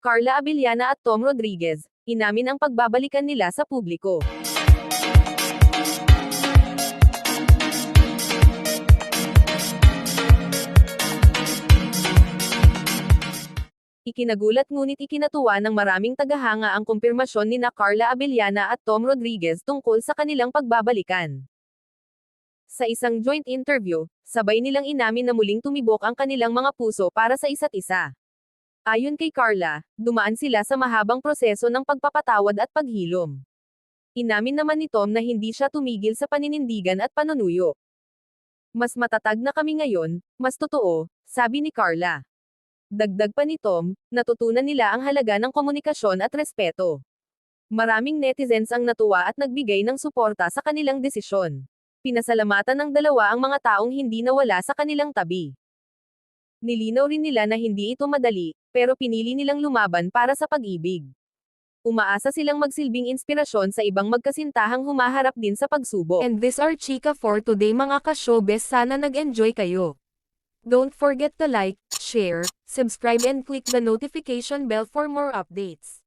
Carla Abellana at Tom Rodriguez, inamin ang pagbabalikan nila sa publiko. Ikinagulat ngunit ikinatuwa ng maraming tagahanga ang kumpirmasyon ni na Carla Abellana at Tom Rodriguez tungkol sa kanilang pagbabalikan. Sa isang joint interview, sabay nilang inamin na muling tumibok ang kanilang mga puso para sa isa't isa. Ayon kay Carla, dumaan sila sa mahabang proseso ng pagpapatawad at paghilom. Inamin naman ni Tom na hindi siya tumigil sa paninindigan at panunuyo. Mas matatag na kami ngayon, mas totoo, sabi ni Carla. Dagdag pa ni Tom, natutunan nila ang halaga ng komunikasyon at respeto. Maraming netizens ang natuwa at nagbigay ng suporta sa kanilang desisyon. Pinasalamatan ng dalawa ang mga taong hindi nawala sa kanilang tabi. Nilinaw rin nila na hindi ito madali, pero pinili nilang lumaban para sa pag-ibig. Umaasa silang magsilbing inspirasyon sa ibang magkasintahang humaharap din sa pagsubok. And this are Chika for today mga ka-showbiz sana nag-enjoy kayo. Don't forget to like, share, subscribe and click the notification bell for more updates.